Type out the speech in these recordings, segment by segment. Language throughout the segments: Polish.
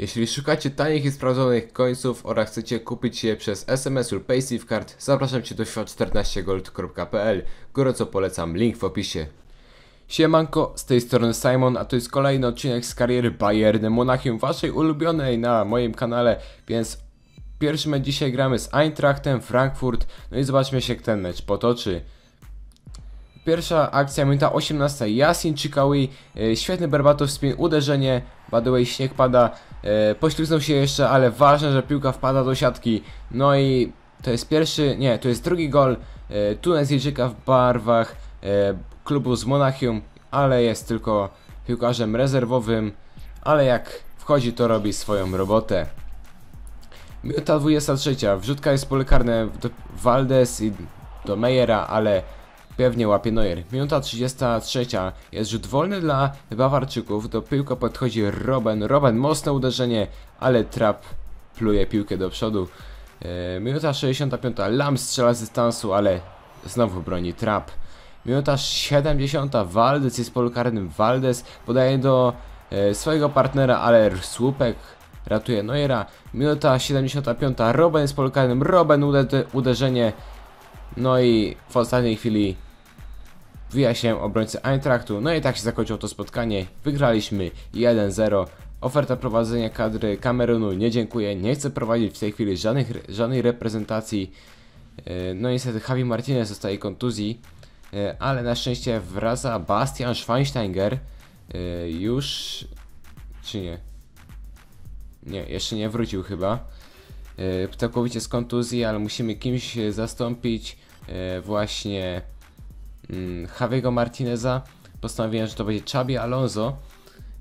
Jeśli szukacie tanich i sprawdzonych końców oraz chcecie kupić je przez SMS lub PaySafeCard, zapraszam Cię do świat14gold.pl. Gorąco polecam, link w opisie. Siemanko, z tej strony Simon, a to jest kolejny odcinek z kariery Bayern Monachium, waszej ulubionej na moim kanale, więc pierwszy mecz dzisiaj gramy z Eintrachtem Frankfurt, no i zobaczmy jak się ten mecz potoczy. Pierwsza akcja, minuta 18, Yasin Chikawi, świetny Berbatow spin, uderzenie, by the way śnieg pada, e, poślizgnął się jeszcze, ale ważne, że piłka wpada do siatki, no i to jest pierwszy, nie, to jest drugi gol e, Tunezyjczyka w barwach e, klubu z Monachium, ale jest tylko piłkarzem rezerwowym, ale jak wchodzi to robi swoją robotę. Minuta 23, wrzutka jest pole karne do Valdes i do Meyera, ale pewnie łapie Neuer. Minuta 33, jest rzut wolny dla Bawarczyków, do piłka podchodzi Robben, Robben mocne uderzenie, ale Trap pluje piłkę do przodu. E, minuta 65, Lam strzela z dystansu, ale znowu broni Trap. Minuta 70, Valdes jest polu karnym, Valdes podaje do e, swojego partnera, ale słupek ratuje Neuera. Minuta 75, Robben jest polu karnym, Robben ude uderzenie, no i w ostatniej chwili się obrońcy Eintrachtu. No i tak się zakończyło to spotkanie. Wygraliśmy 1-0. Oferta prowadzenia kadry Kamerunu nie dziękuję. Nie chcę prowadzić w tej chwili żadnych, żadnej reprezentacji. E, No niestety Javi Martinez zostaje kontuzji. E, Ale na szczęście wraca Bastian Schweinsteiger. E, Już... Czy nie? Nie, jeszcze nie wrócił chyba. Całkowicie z kontuzji, ale musimy kimś zastąpić właśnie Javiego Martineza. Postanowiłem, że to będzie Chabi Alonso.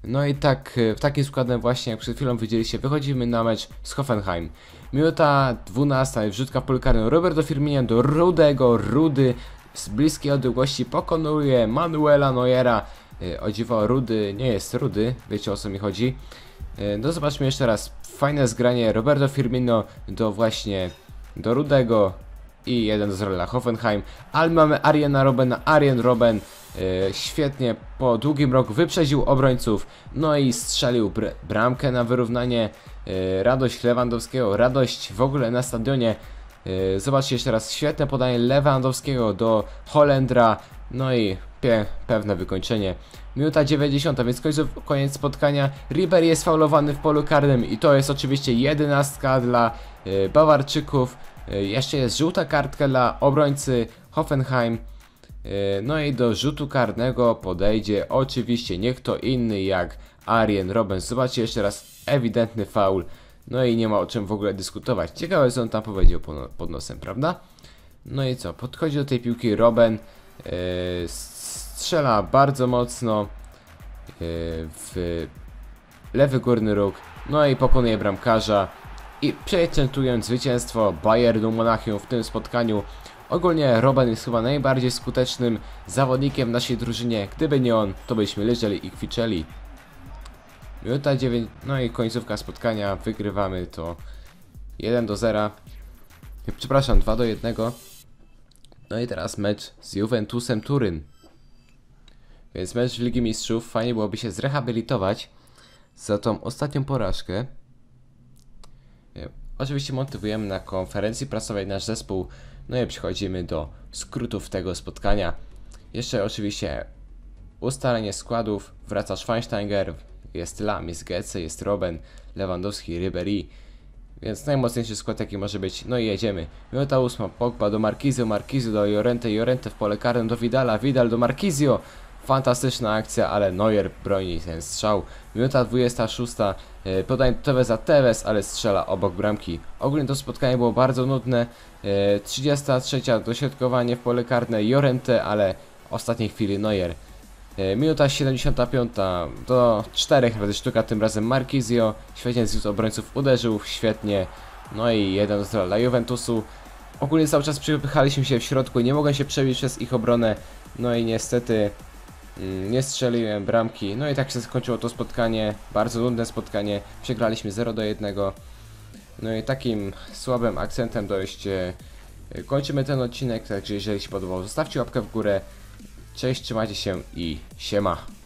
No i tak, e, w takim składem właśnie, jak przed chwilą widzieliście, wychodzimy na mecz z Hoffenheim. Minuta 12, wrzutka polkarną Roberto Firmino do Rudego, Rudy z bliskiej odległości pokonuje Manuela Neuera. E, O dziwo, Rudy nie jest Rudy, wiecie o co mi chodzi. E, No zobaczmy jeszcze raz, fajne zgranie Roberto Firmino do właśnie, do Rudego i 1 z dla Hoffenheim. Ale mamy Ariana Robena, Arian Robben e, świetnie po długim roku wyprzedził obrońców, no i strzelił br bramkę na wyrównanie. E, radość Lewandowskiego, radość w ogóle na stadionie. E, zobaczcie jeszcze raz, świetne podanie Lewandowskiego do Holendra, no i pewne wykończenie. Minuta 90, więc końcu, koniec spotkania. Ribery jest faulowany w polu karnym i to jest oczywiście jedenastka dla e, Bawarczyków. E, jeszcze jest żółta kartka dla obrońcy Hoffenheim. E, No i do rzutu karnego podejdzie oczywiście nie kto inny jak Arjen Robben. Zobaczcie jeszcze raz, ewidentny faul. No i nie ma o czym w ogóle dyskutować. Ciekawe co on tam powiedział po- pod nosem, prawda? No i co, podchodzi do tej piłki Robben, e, strzela bardzo mocno w lewy górny róg, no i pokonuje bramkarza i przecentując zwycięstwo Bayernu Monachium w tym spotkaniu. Ogólnie Robben jest chyba najbardziej skutecznym zawodnikiem w naszej drużynie. Gdyby nie on, to byśmy leżeli i kwiczeli. Minuta 9, no i końcówka spotkania, wygrywamy to 1 do 0. Przepraszam, 2 do 1. No i teraz mecz z Juventusem Turyn. Więc mecz w Ligi Mistrzów, fajnie byłoby się zrehabilitować za tą ostatnią porażkę. E, Oczywiście motywujemy na konferencji prasowej nasz zespół, no i przechodzimy do skrótów tego spotkania. Jeszcze oczywiście ustalenie składów, wraca Schweinsteiger, jest Lam, jest jest Robben, Lewandowski, Ribery, więc najmocniejszy skład jaki może być, no i jedziemy. Minuta 8, Pogba do Markizio, Markizio do Jorente, Jorente w pole karne do Vidala, Vidal do Markizio. Fantastyczna akcja, ale Neuer broni ten strzał. Minuta 26, e, podań Tevez za Tevez, ale strzela obok bramki. Ogólnie to spotkanie było bardzo nudne. E, 33, dośrodkowanie w pole karne Jorente, ale ostatniej chwili Neuer. E, Minuta 75 do 4 razy sztuka, tym razem Markizio. Świetnie z obrońców uderzył, świetnie. No i jeden z dla Juventusu. Ogólnie cały czas przypychaliśmy się w środku, nie mogłem się przebić przez ich obronę. No i niestety nie strzeliłem bramki. No i tak się skończyło to spotkanie. Bardzo nudne spotkanie. Przegraliśmy 0 do 1. No i takim słabym akcentem dość e, kończymy ten odcinek. Także jeżeli się podobał, zostawcie łapkę w górę. Cześć, trzymajcie się i siema.